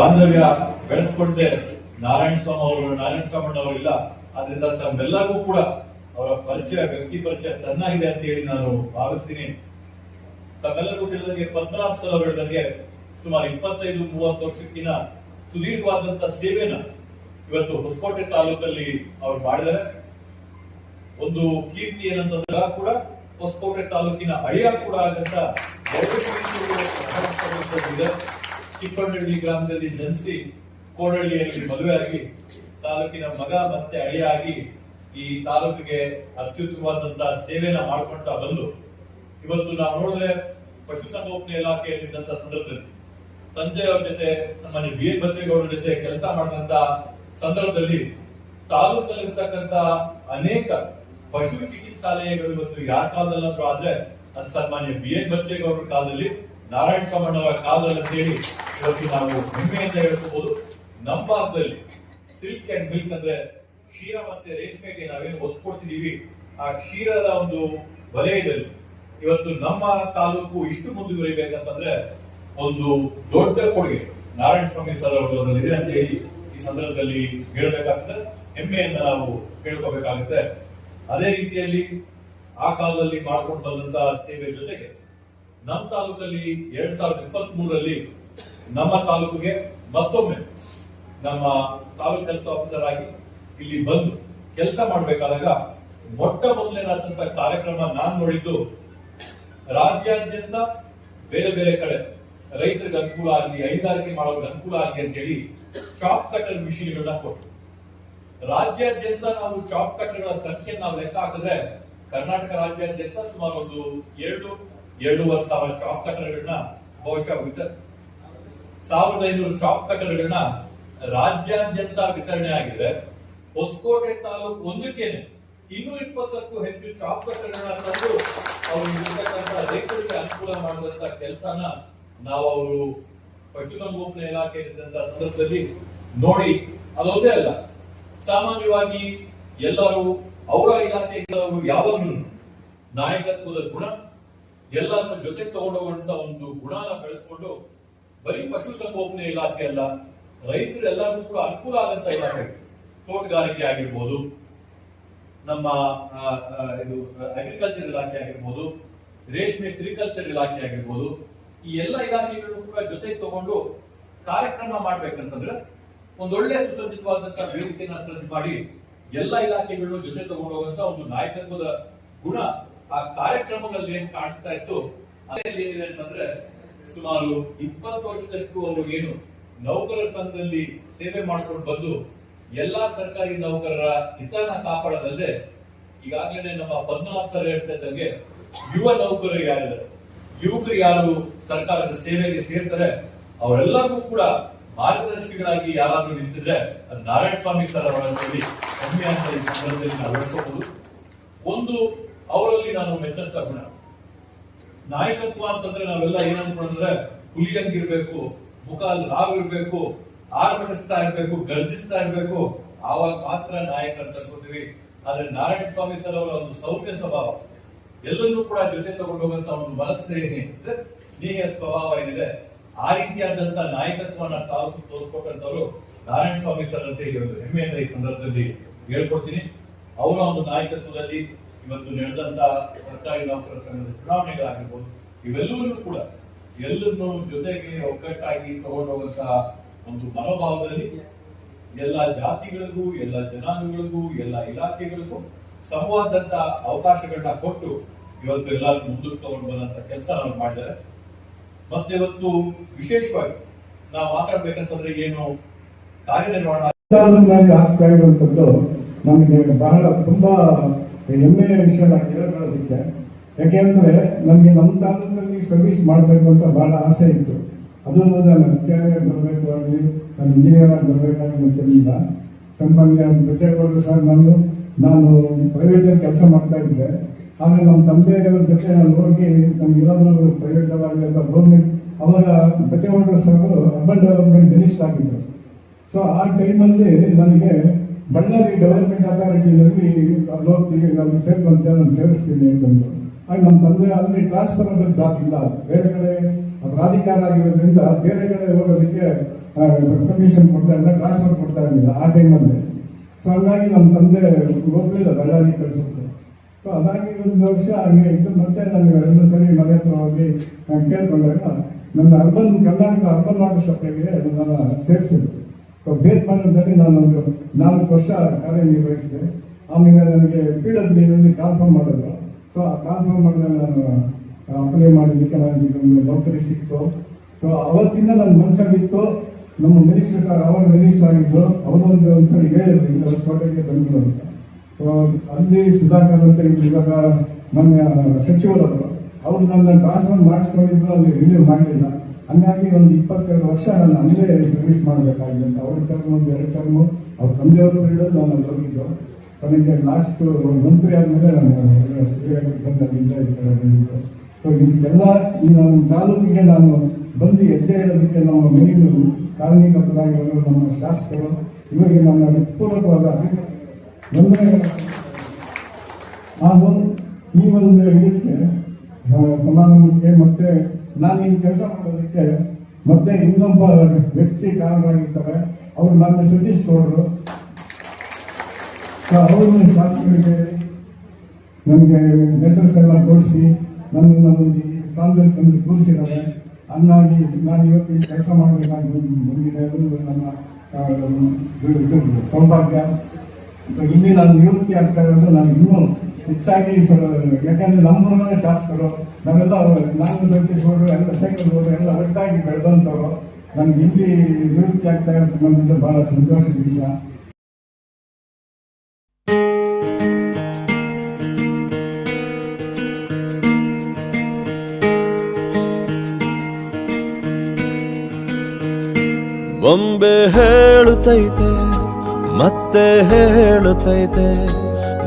ಬಾಂಧವ್ಯ ಬೆಳೆಸ್ಕೊಂಡೆ ನಾರಾಯಣ ಸ್ವಾಮಿ ಅವರು, ನಾರಾಯಣ ಸ್ವಾಮಣ್ಣ ಇಲ್ಲ ಅದರಿಂದ ತಮ್ಮೆಲ್ಲರಿಗೂ ಕೂಡ ಅವರ ಪರಿಚಯ, ವ್ಯಕ್ತಿ ಪರಿಚಯ ತನ್ನಾಗಿದೆ ಅಂತ ಹೇಳಿ ನಾನು ಭಾವಿಸ್ತೀನಿ. ತಮ್ಮೆಲ್ಲರಿಗೂ ತಿಳಿದಂಗೆ ಪದ್ಮನಾಭ ಸಲ ಹೇಳಿದಂಗೆ ಸುಮಾರು ಇಪ್ಪತ್ತೈದು, ಮೂವತ್ತು ವರ್ಷಕ್ಕಿನ ಸುದೀರ್ಘವಾದಂತ ಸೇವೆನ ಇವತ್ತು ಹೊಸಕೋಟೆ ತಾಲೂಕಲ್ಲಿ ಅವ್ರು ಮಾಡಿದ್ದಾರೆ. ಒಂದು ಕೀರ್ತಿ ಏನಂತಂದ್ರ ಕೂಡ ಹೊಸಕೋಟೆ ತಾಲೂಕಿನ ಅಳಿಯ ಕೂಡ ಆಗಂತ ಇದೆ ಚಿಕ್ಕಣ್ಣಹಳ್ಳಿ ಗ್ರಾಮದಲ್ಲಿ ಜನಿಸಿ ಕೋಡಳ್ಳಿಯಲ್ಲಿ ಆಗಿ ತಾಲೂಕಿನ ಮಗ ಮತ್ತೆ ಅಳಿಯಾಗಿ ಈ ತಾಲೂಕಿಗೆ ಅತ್ಯುತ್ತಮವಾದಂತಹ ಸೇವೆಯನ್ನ ಮಾಡಿಕೊಳ್ತಾ ಬಂದು ಇವತ್ತು ನಾವು ನೋಡಿದ್ರೆ ಪಶುಸಂಗೋಪನೆ ಇಲಾಖೆಯಲ್ಲಿದ್ದಂತ ಸಂದರ್ಭದಲ್ಲಿ ತಂದೆಯವ್ರ ಜೊತೆ ನಮ್ಮ ಬಿ ಎನ್ ಬಚ್ಚೇಗೌಡರ ಜೊತೆ ಕೆಲಸ ಮಾಡಿದಂತ ಸಂದರ್ಭದಲ್ಲಿ ತಾಲೂಕಲ್ಲಿರ್ತಕ್ಕಂತ ಅನೇಕ ಪಶು ಚಿಕಿತ್ಸಾಲಯಗಳು ಇವತ್ತು ಯಾರ ಕಾಲದಲ್ಲಿ ಆದ್ರೆ ಅದು ಸನ್ಮಾನ್ಯ ಬಿ ಎನ್ ಬಚ್ಚೇಗೌಡರ ಕಾಲದಲ್ಲಿ ನಾರಾಯಣ ಸಾಮಣ್ಣವರ ಕಾಲದಲ್ಲಿ ಅಂತ ಹೇಳಿ ಇವತ್ತು ನಾವು ಹೆಮ್ಮೆಯಿಂದ ಹೇಳ್ಕೋಬಹುದು ನಮ್ಮ ಭಾಗದಲ್ಲಿ ಸಿಲ್ಕ್ ಅಂಡ್ ಮಿಲ್ಕ್ ಅಂದ್ರೆ ಕ್ಷೀರ ಮತ್ತೆ ರೇಷ್ಮೆಗೆ ನಾವೇನು ಒತ್ತು ಕೊಡ್ತಿದೀವಿ ಆ ಕ್ಷೀರದ ಒಂದು ವಲಯದಲ್ಲಿ ಇವತ್ತು ನಮ್ಮ ತಾಲೂಕು ಇಷ್ಟು ಮುಂದುವರಿಬೇಕಂತಂದ್ರೆ ಒಂದು ದೊಡ್ಡ ಕೊಡುಗೆ ನಾರಾಯಣ ಸ್ವಾಮಿ ಸರ್ ಅವರಲ್ಲಿ ಇದೆ ಅಂತ ಹೇಳಿ ಈ ಸಂದರ್ಭದಲ್ಲಿ ಹೇಳಬೇಕಾಗುತ್ತೆ ಹೆಮ್ಮೆಯಿಂದ ನಾವು ಹೇಳ್ಕೋಬೇಕಾಗುತ್ತೆ ಅದೇ ರೀತಿಯಲ್ಲಿ ಆ ಕಾಲದಲ್ಲಿ ಮಾಡ್ಕೊಂಡು ಬಂದಂತ ಸೇವೆ ಜೊತೆಗೆ ನಮ್ಮ ತಾಲೂಕಲ್ಲಿ ಎರಡ್ ಸಾವಿರದ ಇಪ್ಪತ್ತ್ ಮೂರರಲ್ಲಿ ನಮ್ಮ ತಾಲೂಕಿಗೆ ಮತ್ತೊಮ್ಮೆ ನಮ್ಮ ತಾಲೂಕ್ ಹೆಲ್ತ್ ಆಫೀಸರ್ ಆಗಿ ಇಲ್ಲಿ ಬಂದು ಕೆಲಸ ಮಾಡಬೇಕಾದಾಗ ಮೊಟ್ಟ ಮೊದಲನೇದಾದಂತಹ ಕಾರ್ಯಕ್ರಮ ನಾನು ನೋಡಿದ್ದು, ರಾಜ್ಯಾದ್ಯಂತ ಬೇರೆ ಬೇರೆ ಕಡೆ ರೈತರಿಗೆ ಅನುಕೂಲ ಆಗಲಿ ಹೈನುಗಾರಿಕೆ ಮಾಡೋರಿಗೆ ಅನುಕೂಲ ಆಗಲಿ ಅಂತ ಹೇಳಿ ಚಾಪ್ ಕಟರ್ ಮಿಷಿನ್ಗಳನ್ನ ಕೊಟ್ಟು ರಾಜ್ಯಾದ್ಯಂತ ನಾವು ಚಾಪ್ ಕಟರ್ಗಳ ಸಂಖ್ಯೆ ನಾವು ಲೆಕ್ಕ ಹಾಕಿದ್ರೆ ಕರ್ನಾಟಕ ರಾಜ್ಯಾದ್ಯಂತ ಸುಮಾರು ಒಂದು ಎರಡು ಎರಡೂವರೆ ಸಾವಿರ ಚಾಪ್ ಕಟರ್ಗಳನ್ನ ಬಹುಶಃ ಸಾವಿರದ ಐನೂರು ಚಾಪ್ ಕಟ್ಟರ್ಗಳನ್ನ ರಾಜ್ಯಾದ್ಯಂತ ವಿತರಣೆ ಆಗಿದೆ. ಹೊಸಕೋಟೆ ತಾಲೂಕು ಒಂದಕ್ಕೇನೆ ಇನ್ನೂ ಇಪ್ಪತ್ತಕ್ಕೂ ಹೆಚ್ಚು ಚಾಪ್ ಕಟ್ಟಡಗಳನ್ನ ತಂದು ಅವರು ಇರ್ತಕ್ಕಂಥ ರೈತರಿಗೆ ಅನುಕೂಲ ಮಾಡುವಂತ ಕೆಲಸನ ನಾವು ಅವರು ಪಶುಸಂಗೋಪನಾ ಇಲಾಖೆ ಇದ್ದಂತ ಸಂದರ್ಭದಲ್ಲಿ ನೋಡಿ ಅದೊಂದೇ ಅಲ್ಲ. ಸಾಮಾನ್ಯವಾಗಿ ಎಲ್ಲರೂ ಅವರ ಇಲಾಖೆಯಿಂದ ಯಾವಾಗಲೂ ನಾಯಕತ್ವದ ಗುಣ, ಎಲ್ಲರನ್ನ ಜೊತೆ ತಗೊಂಡೋಗುವಂತ ಒಂದು ಗುಣನ ಬೆಳೆಸ್ಕೊಂಡು ಬರೀ ಪಶುಸಂಗೋಪನೆ ಇಲಾಖೆ ಅಲ್ಲ ರೈತರೆಲ್ಲರಿಗೂ ಕೂಡ ಅನುಕೂಲ ಆಗಂತ ಇಲಾಖೆ. ತೋಟಗಾರಿಕೆ ಆಗಿರ್ಬೋದು, ನಮ್ಮ ಇದು ಅಗ್ರಿಕಲ್ಚರ್ ಇಲಾಖೆ ಆಗಿರ್ಬೋದು, ರೇಷ್ಮೆ ಸಿರಿಕಲ್ಚರ್ ಇಲಾಖೆ ಆಗಿರ್ಬೋದು, ಈ ಎಲ್ಲ ಇಲಾಖೆಗಳು ಕೂಡ ಜೊತೆಗೆ ತಗೊಂಡು ಕಾರ್ಯಕ್ರಮ ಮಾಡ್ಬೇಕಂತಂದ್ರೆ ಒಂದೊಳ್ಳೆ ಸುಸಜ್ಜಿತವಾದಂತಹ ವೇದಿಕೆಯನ್ನ ಸಜ್ಜು ಮಾಡಿ ಎಲ್ಲ ಇಲಾಖೆಗಳು ಜೊತೆ ತಗೊಂಡು ಹೋಗುವಂತ ಒಂದು ನಾಯಕತ್ವದ ಗುಣ ಆ ಕಾರ್ಯಕ್ರಮಗಳಲ್ಲಿ ಏನ್ ಕಾಣಿಸ್ತಾ ಇತ್ತು ಅದೇ ಏನಿದೆ ಅಂತಂದ್ರೆ ಸುಮಾರು ಇಪ್ಪತ್ತು ವರ್ಷದಷ್ಟು ಅವರು ಏನು ನೌಕರರ ಸಂಘದಲ್ಲಿ ಸೇವೆ ಮಾಡ್ಕೊಂಡು ಬಂದು ಎಲ್ಲಾ ಸರ್ಕಾರಿ ನೌಕರರ ಹಿತನ ಕಾಪಾಡದಲ್ಲದೆ ಈಗಾಗಲೇ ನಮ್ಮ ಪದ್ಮನಾಭ ಸರ್ ಹೇಳ್ತಿದ್ದಂಗೆ ಯುವ ನೌಕರರು ಯಾರಿದ್ದಾರೆ? ಯುವಕರು ಯಾರು ಸರ್ಕಾರದ ಸೇವೆಗೆ ಸೇರ್ತಾರೆ? ಅವರೆಲ್ಲರಿಗೂ ಕೂಡ ಮಾರ್ಗದರ್ಶಿಗಳಾಗಿ ಯಾರಾದ್ರೂ ನಿಂತಿದ್ರೆ ಅದು ನಾರಾಯಣ ಸ್ವಾಮಿ ಸರ್ ಅವರಲ್ಲಿ ಅಂತ ಈ ಸಂದರ್ಭದಲ್ಲಿ ನಾವು ಹೇಳ್ಕೋಬಹುದು ಒಂದು, ಅವರಲ್ಲಿ ನಾನು ಮೆಚ್ಚಂತ ಗುಣ ನಾಯಕತ್ವ ಅಂತಂದ್ರೆ ನಾವೆಲ್ಲ ಏನ್ ಅನ್ಕೊಂಡ್ರೆ ಹುಲಿಯಂಗಿರ್ಬೇಕು ಮುಖ ಅಲ್ಲಿ ರಾವಿರ್ಬೇಕು ಆರ್ಭಟಿಸ್ತಾ ಇರ್ಬೇಕು, ಗರ್ಜಿಸ್ತಾ ಇರ್ಬೇಕು. ಆವಾಗ ಮಾತ್ರ ನಾಯಕ ಅಂತ ಅನ್ಕೋತೀವಿ ಆದ್ರೆ ನಾರಾಯಣ ಸ್ವಾಮಿ ಸರ್ ಅವರ ಒಂದು ಸೌಮ್ಯ ಸ್ವಭಾವ. ಎಲ್ಲನ್ನೂ ಕೂಡ ಜೊತೆ ತಗೊಂಡು ಹೋಗುವಂತ ಒಂದು ಮನಸ್ಸೇನೆ ಸ್ನೇಹ ಸ್ವಭಾವ ಏನಿದೆ, ಆ ರೀತಿಯಾದಂತ ನಾಯಕತ್ವನ ತಾಲೂಕು ತೋರಿಸ್ಕೊಟ್ಟಂತವ್ರು ನಾರಾಯಣ ಸ್ವಾಮಿ ಸರ್ ಅಂತ ಹೇಳಿ ಒಂದು ಹೆಮ್ಮೆಯಿಂದ ಈ ಸಂದರ್ಭದಲ್ಲಿ ಹೇಳ್ಕೊಡ್ತೀನಿ. ಅವರ ಒಂದು ನಾಯಕತ್ವದಲ್ಲಿ ಇವತ್ತು ನಡೆದಂತ ಸರ್ಕಾರಿ ನೌಕರರ ಸಂಘದ ಚುನಾವಣೆಗಳಾಗಿರ್ಬೋದು, ಇವೆಲ್ಲವನ್ನೂ ಕೂಡ ಎಲ್ಲರನ್ನು ಜೊತೆಗೆ ಒಗ್ಗಟ್ಟಾಗಿ ತಗೊಂಡೋಗುವಂತ ಒಂದು ಮನೋಭಾವದಲ್ಲಿ ಎಲ್ಲ ಜಾತಿಗಳಿಗೂ, ಎಲ್ಲ ಜನಾಂಗಗಳಿಗೂ, ಎಲ್ಲ ಇಲಾಖೆಗಳಿಗೂ ಸಂವಾದಂತ ಅವಕಾಶಗಳನ್ನ ಕೊಟ್ಟು ಇವತ್ತು ಎಲ್ಲರೂ ಮುಂದಕ್ಕೆ ತಗೊಂಡು ಬಂದಂತ ಕೆಲಸ ನಾವು ಮಾಡಿದ್ದಾರೆ. ಮತ್ತೆ ಇವತ್ತು ವಿಶೇಷವಾಗಿ ನಾವು ಮಾತಾಡ್ಬೇಕಂತಂದ್ರೆ ಏನು ಕಾರ್ಯನಿರ್ವಹಣೆ ನಮಗೆ ಬಹಳ ತುಂಬಾ ಹೆಮ್ಮೆಯ ವಿಷಯವಾಗಿದೆ ಹೇಳೋದಕ್ಕೆ ಯಾಕೆಂದ್ರೆ ನನಗೆ ನಮ್ಮ ತಾಲೂಕಲ್ಲಿ ಸರ್ವಿಸ್ ಮಾಡಬೇಕು ಅಂತ ಬಹಳ ಆಸೆ ಇತ್ತು. ಅದನ್ನು ನಾನು ಅಧಿಕಾರಿಯಾಗಿ ಬರಬೇಕು ಆಗಲಿ, ನಾನು ಇಂಜಿನಿಯರ್ ಆಗಿ ಬರಬೇಕಾಗಿ ಗೊತ್ತಿರಲಿಲ್ಲ ಸನ್ಮಾನ್ಯ ಬೆಟ್ಟೇಗೌಡರು ಸರ್ ನಾನು ನಾನು ಪ್ರೈವೇಟಲ್ಲಿ ಕೆಲಸ ಮಾಡ್ತಾ ಇದ್ದೆ. ಆಗ ನಮ್ಮ ತಂದೆಯವರ ಜೊತೆ ನಾನು ಹೋಗಿ ನಮ್ಗೆ ಏನಾದರೂ ಪ್ರೈವೇಟ್ ಆಗಲಿ ಅಥವಾ ಗೌರ್ಮೆಂಟ್ ಅವಾಗ ಬೆಟ್ಟೇಗೌಡರು ಸರ್ ಅರ್ಬನ್ ಡೆವಲಪ್ಮೆಂಟ್ ಮಿನಿಸ್ಟರ್ ಆಗಿದ್ದರು. ಸೊ ಆ ಟೈಮಲ್ಲಿ ನನಗೆ ಬಳ್ಳಾರಿ ಡೆವಲಪ್ಮೆಂಟ್ ಅಥಾರಿಟಿಯಲ್ಲಿ ಅಲ್ಲಿ ಹೋಗ್ತೀವಿ ನಾನು ಸೇರ್ಕೊಂತ ನಾನು ಸೇರಿಸ್ತೀನಿ ಅಂತಂದು ಆಗ ನಮ್ಮ ತಂದೆ ಅಲ್ಲಿ ಟ್ರಾನ್ಸ್ಫರಬಲ್ ಜಾಬ್ ಇಲ್ಲ ಬೇರೆ ಕಡೆ ಪ್ರಾಧಿಕಾರ ಆಗಿರೋದ್ರಿಂದ ಬೇರೆ ಕಡೆ ಹೋಗೋದಕ್ಕೆ ಪರ್ಮಿಷನ್ ಕೊಡ್ತಾ ಇಲ್ಲ ಟ್ರಾನ್ಸ್ಫರ್ ಕೊಡ್ತಾ ಇರಲಿಲ್ಲ ಆ ಟೈಮಲ್ಲಿ ಸೊ ಹಂಗಾಗಿ ನಮ್ಮ ತಂದೆ ಹೋಗ್ಲಿಲ್ಲ, ಬಳ್ಳಾರಿ ಕಳಿಸುತ್ತೆ ಸೊ ಅದಾಗಿ ಒಂದು ವರ್ಷ ಹಾಗೆ ಇತ್ತು ಮತ್ತೆ ನಾನು ಎರಡು ಸರಿ ಮನೆ ಹತ್ರ ಹೋಗಿ ಕೇಳ್ಕೊಂಡಾಗ ನನ್ನ ಅರ್ಬನ್ ಕರ್ನಾಟಕ ಅರ್ಬನ್ ಆಫೀಸ್ ಸಭೆಗೆ ನನ್ನ ಸೇರಿಸಿದ್ರು ಸೊ ಬೇರ್ಪಣದಲ್ಲಿ ನಾನು ನಾಲ್ಕು ವರ್ಷ ಕಾರ್ಯನಿರ್ವಹಿಸಿದೆ ಆಮೇಲೆ ನನಗೆ ಪಿ ಡಬ್ಲ್ಯೂ ನಲ್ಲಿ ಕಾನ್ಫರ್ಮ್ ಮಾಡಿದ್ರು. ಸೊ ಆ ಕಾನ್ಫರ್ಮ್ ಮಾಡಿದ್ರೆ ನಾನು ಅಪ್ಲೈ ಮಾಡಿದ್ದಕ್ಕೆ ನನಗೆ ಒಂದು ನೌಕರಿ ಸಿಕ್ತು. ಸೊ ಅವತ್ತಿಂದ ನನ್ನ ಮನಸ್ಸಲ್ಲಿತ್ತು. ನಮ್ಮ ಮಿನಿಸ್ಟರ್ ಸರ್ ಅವರು ಮಿನಿಸ್ಟರ್ ಆಗಿದ್ರು. ಅವರು ಒಂದು ಒಂದ್ಸರಿ ಹೇಳಿದ್ರು ಇಂಥ ಸ್ಪೋಟಕ್ಕೆ ಬಂದರು ಅಂತ. ಸೊ ಅಲ್ಲಿ ಸುಧಾಕರ್ ಅಂತ ಇವಾಗ ನಮ್ಮ ಸಚಿವರವರು. ಅವರು ನನ್ನ ಟ್ರಾನ್ಸ್ಫರ್ ಮಾಡಿಸ್ಕೊಂಡಿದ್ರು ಅಲ್ಲಿ ರಿಲೀವ್ ಮಾಡಲಿಲ್ಲ ಹಂಗಾಗಿ ಒಂದು ಇಪ್ಪತ್ತೆರಡು ವರ್ಷ ನಾನು ಅಲ್ಲೇ ಸರ್ವಿಸ್ ಮಾಡಬೇಕಾಗಿದೆ ಅಂತ. ಅವ್ರ ಟರ್ಮು ಒಂದು, ಎರಡು ಟರ್ಮು ಅವ್ರ ತಂದೆಯವರು ಹೇಳೋದು ನಾನು ಅಲ್ಲಿ ಹೋಗಿದ್ದು. ಕೊನೆಗೆ ಲಾಸ್ಟ್ ಮಂತ್ರಿ ಆದಮೇಲೆ ನಾನು ಸರಿಯಾಗಿ ಬಂದು ಅಲ್ಲಿಂದ ಸೊ ಇದಕ್ಕೆಲ್ಲ ಈ ನಾನು ತಾಲೂಕಿಗೆ ನಾನು ಬಂದು ಹೆಜ್ಜೆ ಇಡೋದಕ್ಕೆ ನಮ್ಮ ಮೇಲಿನ ಕಾರಣೀಕರ್ತರಾಗಿರೋರು ನಮ್ಮ ಶಾಸಕರು, ಇವರಿಗೆ ನನ್ನ ಹೃತ್ಪೂರ್ವಕವಾದ ವಂದನೆಗಳು. ಒಂದು ಈ ಒಂದು ಇದಕ್ಕೆ ಸಮಾರಂಭಕ್ಕೆ ಮತ್ತೆ ನಾನು ಈ ಕೆಲಸ ಮಾಡೋದಕ್ಕೆ ಮತ್ತೆ ಇನ್ನೊಬ್ಬ ವ್ಯಕ್ತಿ ಕಾರಣರಾಗಿರ್ತಾರೆ. ಅವರು ನನ್ನ ಸತೀಶ್ ಗೌಡರು. ಅವರು ಶಾಸಕರಿಗೆ ನನಗೆ ಲೆಟರ್ಸ್ ಎಲ್ಲ ಕೊಡಿಸಿ ನನ್ನ ಒಂದು ಸ್ಥಾನದಲ್ಲಿ ತಂದು ಕೂರಿಸಿದ್ದಾರೆ. ಹಂಗಾಗಿ ನಾನು ಇವತ್ತು ಈ ಕೆಲಸ ಮಾಡಬೇಕಾಗಿ ಬಂದಿದೆ ಅದು ನನ್ನ ಸೌಭಾಗ್ಯ. ಸೊ ಇಲ್ಲಿ ನಾನು ನಿವೃತ್ತಿ ಆಗ್ತಾ ಇರೋದು ನಾನು ಇನ್ನೂ ಹೆಚ್ಚಾಗಿ ಯಾಕಂದ್ರೆ ನಮ್ಮೂರನ್ನ ಶಾಸಕರು ನಾವೆಲ್ಲ ನಾನು ಸತೀಶ್ ಎಲ್ಲ ಶೇಖರ್ ಗೌಡರು ಎಲ್ಲ ಒಟ್ಟಾಗಿ ಬೆಳೆದಂಥವ್ರು. ನಮ್ಗೆ ಇಲ್ಲಿ ನಿವೃತ್ತಿ ಆಗ್ತಾ ಇರ್ತಕ್ಕಂಥದ್ದು ಬಹಳ ಸಂತೋಷದ ವಿಷಯ. ಬೊಂಬೆ ಹೇಳುತ್ತೈತೆ, ಮತ್ತೆ ಹೇಳುತ್ತೈತೆ.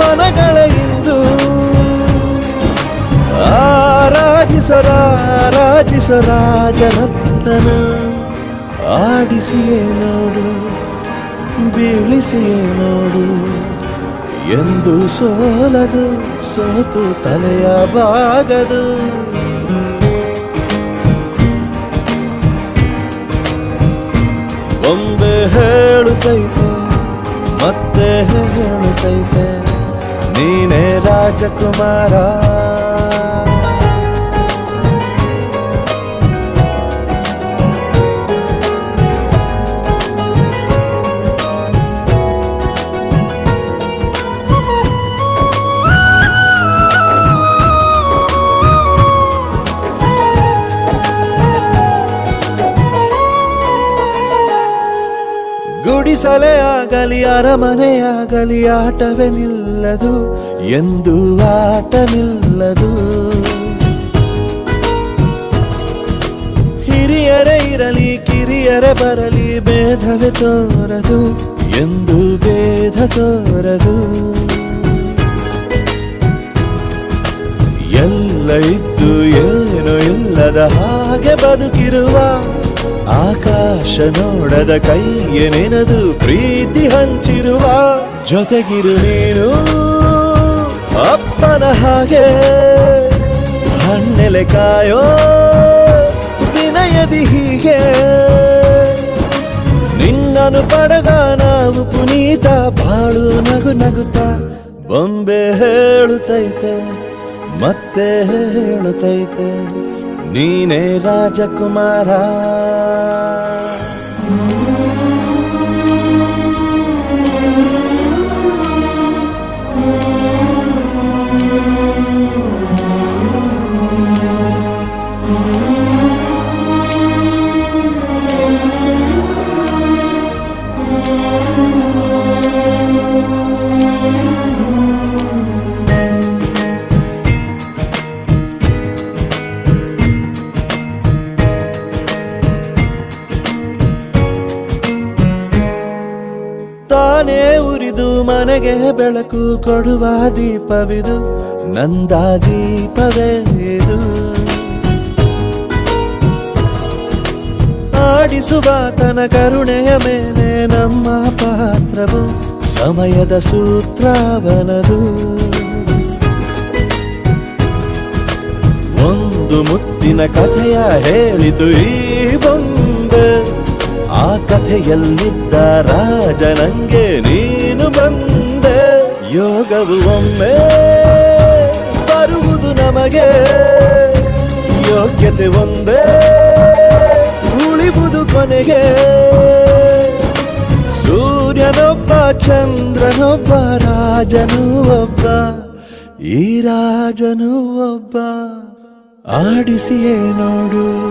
ಮನಗಳ ಇಂದು ಆರಾಜಿಸರಾಜಿಸರಾಜರತ್ನನ ಆಡಿಸಿಯೇ ನೋಡು, ಬೀಳಿಸಿಯೇ ನೋಡು. ಎಂದು ಸೋಲದು, ಸೋತು ತಲೆಯ ಬಾಗದು ಬೊಂಬೆ ಹೇಳುತ್ತೈತೆ, ಮತ್ತೆ ಹೇಳುತ್ತೈತೆ. ನೀನೇ ರಾಜಕುಮಾರ. ಗುಡಿಸಲೇ ಆಗಲಿ ಅರಮನೆಯಾಗಲಿ ಆಟವೇ ನಿಲ್ಲದು ಎಂದು ಆಟ ನಿಲ್ಲದು ಹಿರಿಯರೇ ಇರಲಿ, ಕಿರಿಯರೇ ಬರಲಿ, ಭೇದವೇ ತೋರದು ಎಂದು ಭೇದ ತೋರದು. ಎಲ್ಲ ಇದ್ದು ಏನು ಇಲ್ಲದ ಹಾಗೆ ಬದುಕಿರುವ ಆಕಾಶ ನೋಡದ ಕೈಯೇ ನೆನೆದು, ಪ್ರೀತಿ ಹಂಚಿರುವ ಜೊತೆಗಿರು ನೀನು, ಅಪ್ಪನ ಹಾಗೆ, ಹಣ್ಣೆಲೆ ಕಾಯೋ ವಿನಯದಿ ಹೀಗೆ. ನಿನ್ನನು ಪಡೆದ ನಾವು ಪುನೀತ, ಬಾಳು ನಗು ನಗುತ್ತಾ, ಬೊಂಬೆ ಹೇಳುತ್ತೈತೆ, ಮತ್ತೆ ಹೇಳುತ್ತೈತೆ, ನೀನೇ ರಾಜಕುಮಾರ. ಉರಿದು ಮನೆಗೆ ಬೆಳಕು ಕೊಡುವ ದೀಪವಿದು, ನಂದ ದೀಪವೇ ಇದು. ಆಡಿಸುವ ತನ ಕರುಣೆಯ ಮೇಲೆ ನಮ್ಮ ಪಾತ್ರವು ಸಮಯದ ಸೂತ್ರವನದು. ಒಂದು ಮುತ್ತಿನ ಕಥೆಯ ಹೇಳಿತು ಈ ಬೊಂಬೆ ಆ ಕಥೆಯಲ್ಲಿದ್ದ ರಾಜ ನಂಗೆ ನೀನು ಬಂದೆ. ಯೋಗವು ಒಮ್ಮೆ ಬರುವುದು ನಮಗೆ. ಯೋಗ್ಯತೆ ಒಂದೇ, ಉಳಿವುದು ಕೊನೆಗೆ. ಸೂರ್ಯನೊಬ್ಬ, ಚಂದ್ರನೊಬ್ಬ, ರಾಜನು ಒಬ್ಬ, ಈ ರಾಜನು ಒಬ್ಬ. ಆಡಿಸಿಯೇ ನೋಡು.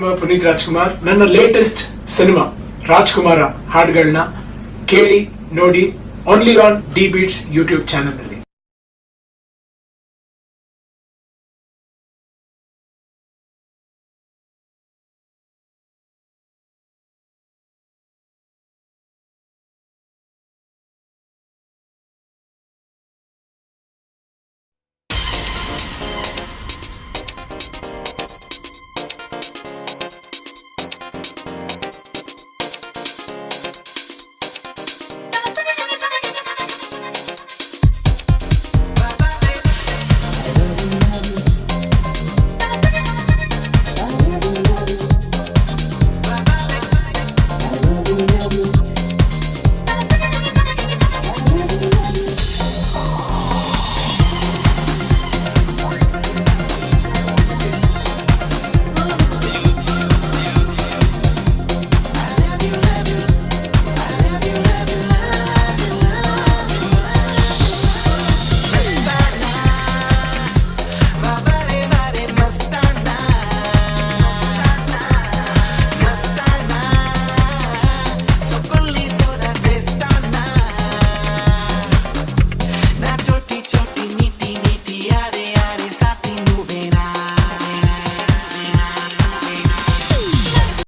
ನಿಮ್ಮ ಪುನೀತ್ ರಾಜ್ಕುಮಾರ್, ನನ್ನ ಲೇಟೆಸ್ಟ್ ಸಿನಿಮಾ ರಾಜ್ಕುಮಾರ ಹಾಡುಗಳನ್ನ ಕೇಳಿ ನೋಡಿ only on D Beats YouTube channel